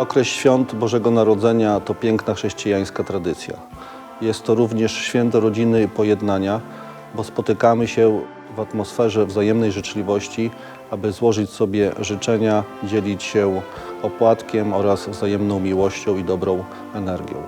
Okres świąt Bożego Narodzenia to piękna chrześcijańska tradycja. Jest to również święto rodziny i pojednania, bo spotykamy się w atmosferze wzajemnej życzliwości, aby złożyć sobie życzenia, dzielić się opłatkiem oraz wzajemną miłością i dobrą energią.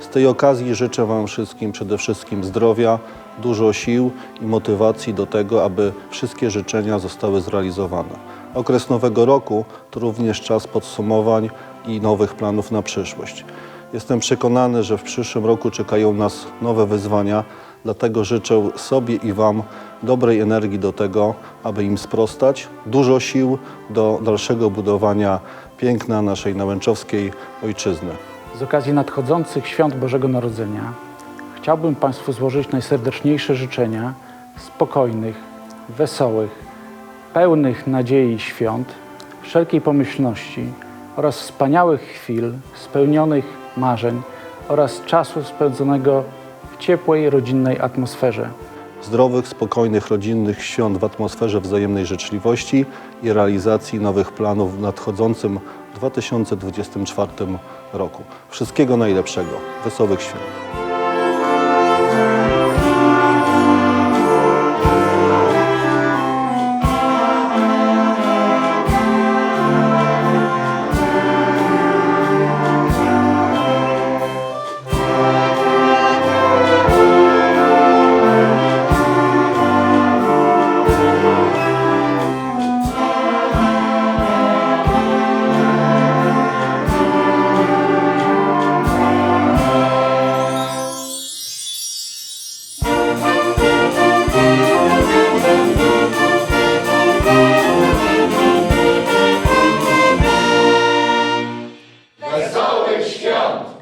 Z tej okazji życzę Wam wszystkim przede wszystkim zdrowia, dużo sił i motywacji do tego, aby wszystkie życzenia zostały zrealizowane. Okres Nowego Roku to również czas podsumowań i nowych planów na przyszłość. Jestem przekonany, że w przyszłym roku czekają nas nowe wyzwania, dlatego życzę sobie i Wam dobrej energii do tego, aby im sprostać, dużo sił do dalszego budowania piękna naszej nałęczowskiej ojczyzny. Z okazji nadchodzących świąt Bożego Narodzenia chciałbym Państwu złożyć najserdeczniejsze życzenia spokojnych, wesołych, pełnych nadziei świąt, wszelkiej pomyślności oraz wspaniałych chwil, spełnionych marzeń oraz czasu spędzonego w ciepłej, rodzinnej atmosferze. Zdrowych, spokojnych, rodzinnych świąt w atmosferze wzajemnej życzliwości i realizacji nowych planów w nadchodzącym 2024 roku. Wszystkiego najlepszego. Wesołych świąt. Cristianos.